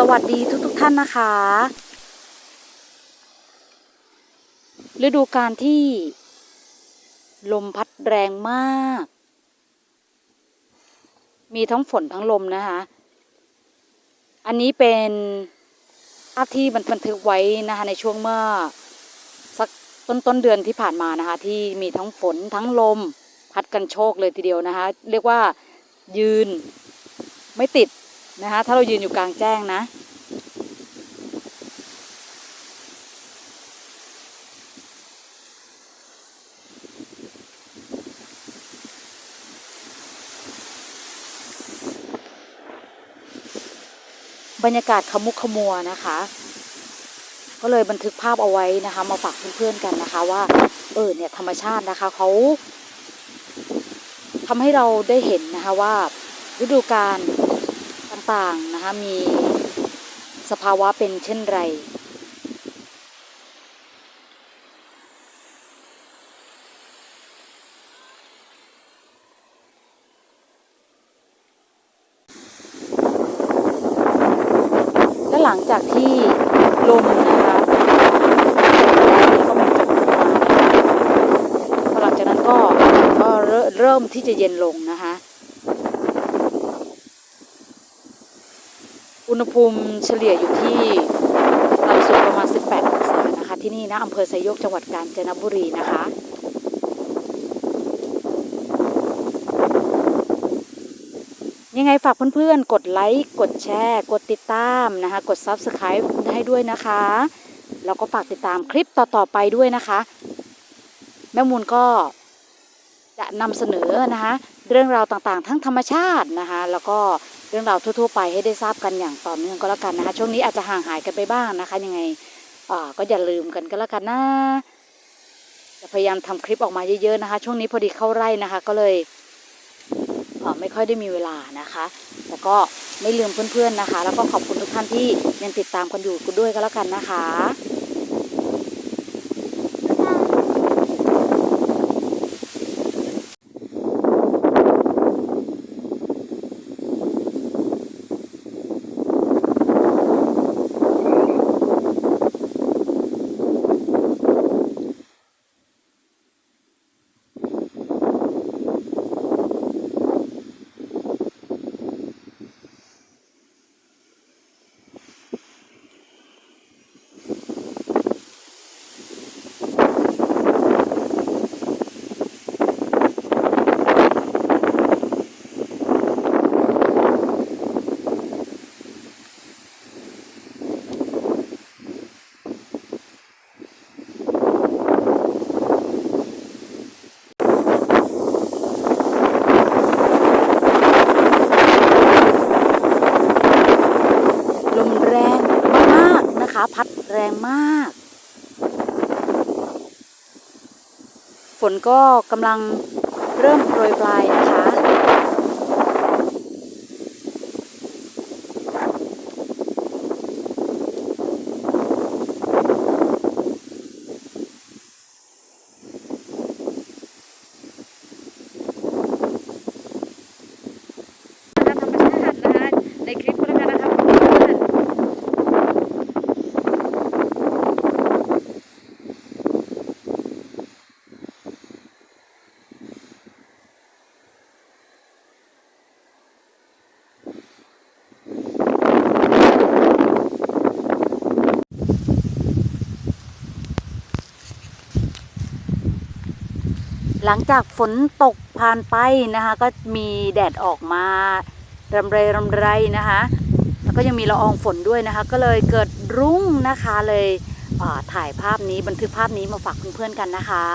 สวัสดีทุกทท่านนะคะ ฤดูการที่ ลมพัดแรงมาก มีทั้งฝนทั้งลมนะคะ อันนี้เป็นภาพที่บันทึกไว้นะคะในช่วงเมื่อสักต้นต้นเดือนที่ผ่านมานะคะ ที่มีทั้งฝนทั้งลม พัดกันโชกเลยทีเดียวนะคะ เรียกว่ายืนไม่ติด นะคะ ถ้าเรายืนอยู่กลางแจ้งนะ บรรยากาศขมุกขมัวนะคะ ก็เลยบันทึกภาพเอาไว้นะคะ มาฝากเพื่อนๆกันนะคะว่า เออเนี่ยธรรมชาตินะคะเขาทำให้เราได้เห็นนะคะว่าฤดูกาล ต่างๆนะคะมีสภาวะเป็นเช่นไร และหลังจากที่ลมนะคะก็มันจบมาหลังจากนั้นก็ก็เริ่มที่จะเย็นลงนะคะ อุณหภูมิเฉลี่ยอยู่ที่ต่ำสุดประมาณ 18 องศานะคะ ที่นี่นะอำเภอไซโยกจังหวัดกาญจนบุรีนะคะยังไงฝากเพื่อนๆ กดไลค์ กดแชร์ กดติดตามนะคะ กด Subscribe ให้ด้วยนะคะ แล้วก็ฝากติดตามคลิปต่อๆไปด้วยนะคะ แม่มูลก็จะนำเสนอนะคะ เรื่องราวต่างๆ ทั้งธรรมชาตินะคะ แล้วก็ รื่องราวทั่วๆไปให้ได้ทราบกันอย่างต่อเนื่องก็แล้วกันนะคะ ช่วงนี้อาจจะห่างหายกันไปบ้างนะคะ ยังไงก็อย่าลืมกันก็แล้วกันนะจะพยายามทำคลิปออกมาเยอะๆนะคะ ช่วงนี้พอดีเข้าไร่นะคะ ก็เลยไม่ค่อยได้มีเวลานะคะแต่ก็ไม่ลืมเพื่อนๆนะคะ แล้วก็ขอบคุณทุกท่านที่ยังติดตามกันอยู่ด้วยก็แล้วกันนะคะ ลมแรงมากๆนะคะ พัดแรงมาก ฝนก็กำลังเริ่มโปรยปลายนะคะ ธรรมชาตินะคะในคลิปก็แล้วกันนะคะเพื่อน หลังจากฝนตกผ่านไปนะคะ ก็มีแดดออกมารำไรรำไรนะคะ แล้วก็ยังมีละอองฝนด้วยนะคะ ก็เลยเกิดรุ้งนะคะเลยถ่ายภาพนี้บันทึกภาพนี้มาฝากเพื่อนๆกันนะคะ